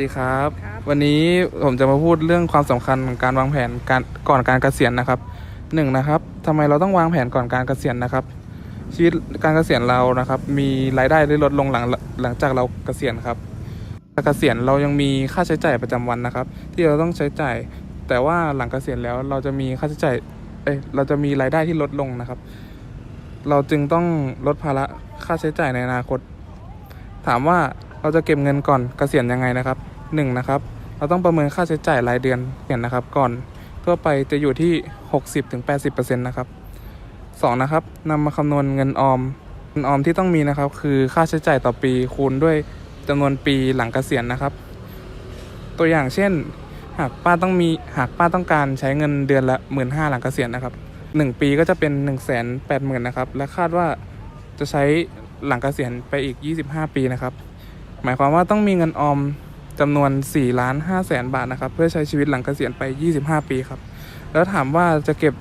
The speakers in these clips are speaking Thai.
สวัสดีครับครับ วันนี้ผมจะมาพูดเรื่องความสำคัญของการวางแผนการก่อนการเกษียณนะครับหนึ่งนะครับทำไมเราต้องวางแผนก่อนการเกษียณนะครับ ชีวิตการเกษียณเรานะครับ มีรายได้ได้ลดลงหลังหลังจากเราเกษียณครับการเกษียณเรายังมีค่าใช้จ่ายประจำวันนะครับ ที่เราต้องใช้จ่าย แต่ว่าหลังเกษียณแล้วเราจะมีค่าใช้จ่ายเอ้ยเราจะมีรายได้ที่ลดลงนะครับ เราจึงต้องลดภาระค่าใช้จ่ายในอนาคต ถามว่าเราจะเก็บเงินก่อนเกษียณยังไงนะครับ หนึ่งนะครับเราต้องประเมินค่าใช้จ่ายรายเดือนเห็นนะครับ ก่อนทั่วไปจะอยู่ที่ 60-80%นะครับสองนะครับนำมาคำนวณเงินออมเงินออมที่ต้องมีนะครับ คือค่าใช้จ่ายต่อปีคูณด้วยจำนวนปีหลังเกษียณนะครับ ตัวอย่างเช่น หากป้าต้องมีหากป้าต้องการใช้เงินเดือนละหมื่นห้าหลังเกษียณนะครับหนึ่งปีก็จะเป็น1นึ่งแสนแปดหมื่นนะครับ และคาดว่าจะใช้หลังเกษียณไปอีก25ปีนะครับ หมายความว่าต้องมีเงินออม จำนวน4ล้าน5แสนบาทนะครับ เพื่อใช้ชีวิตหลังเกษียณไป 25 ปีครับ แล้วถามว่าจะเก็บ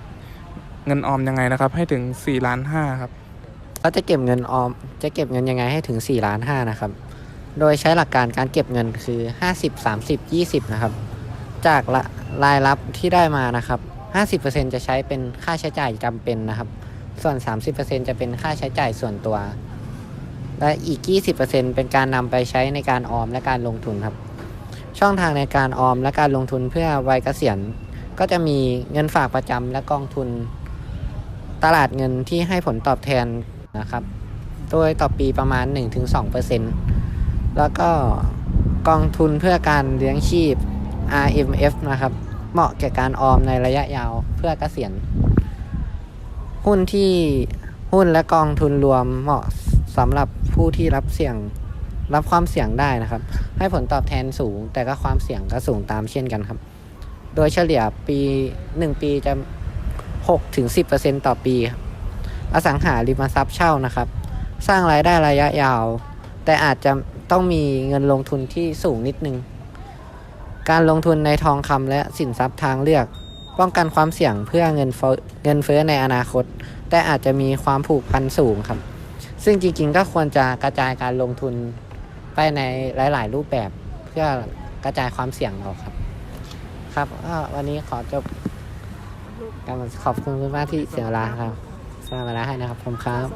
เงินออมยังไงนะครับ ให้ถึง4ล้าน5ครับก็จะเก็บเงินออม จะเก็บเงินยังไงให้ถึง4ล้าน5นะครับ โดยใช้หลักการการเก็บเงินคือ 50 30 20 นะครับ จากละรายรับที่ได้มานะครับ 50%จะใช้เป็นค่าใช้จ่ายจำเป็นนะครับ ส่วน 30%จะเป็นค่าใช้จ่ายส่วนตัว และอีก 20%เป็นการนำไปใช้ในการออมและการลงทุนครับ ช่องทางในการออมและการลงทุนเพื่อวัยเกษียณ ก็จะมีเงินฝากประจำและกองทุน ตลาดเงินที่ให้ผลตอบแทนนะครับ โดยต่อปีประมาณ 1-2%แล้วก็กองทุนเพื่อการเลี้ยงชีพ RMF นะครับ เหมาะแก่การออมในระยะยาวเพื่อเกษียณ หุ้นที่หุ้นและกองทุนรวมเหมาะ สำหรับผู้ที่รับเสี่ยงรับความเสี่ยงได้นะครับ ให้ผลตอบแทนสูง แต่ก็ความเสี่ยงก็สูงตามเช่นกันครับ โดยเฉลี่ยปี 1 ปีจะ6ถึง10%ต่อปี อสังหาริมทรัพย์เช่านะครับ สร้างรายได้ระยะยาว แต่อาจจะต้องมีเงินลงทุนที่สูงนิดนึง การลงทุนในทองคำและสินทรัพย์ทางเลือก ป้องกันความเสี่ยงเพื่อเงินเฟ้อเงินเฟ้อในอนาคต แต่อาจจะมีความผูกพันสูงครับ ซึ่งจริงๆ ก็ควรจะกระจายการลงทุนไปในหลาย ๆ รูปแบบเพื่อกระจายความเสี่ยงเราครับ ครับก็วันนี้ขอจบการขอบคุณคุณมากที่เสียเวลาครับสละเวลาให้นะครับผมครับ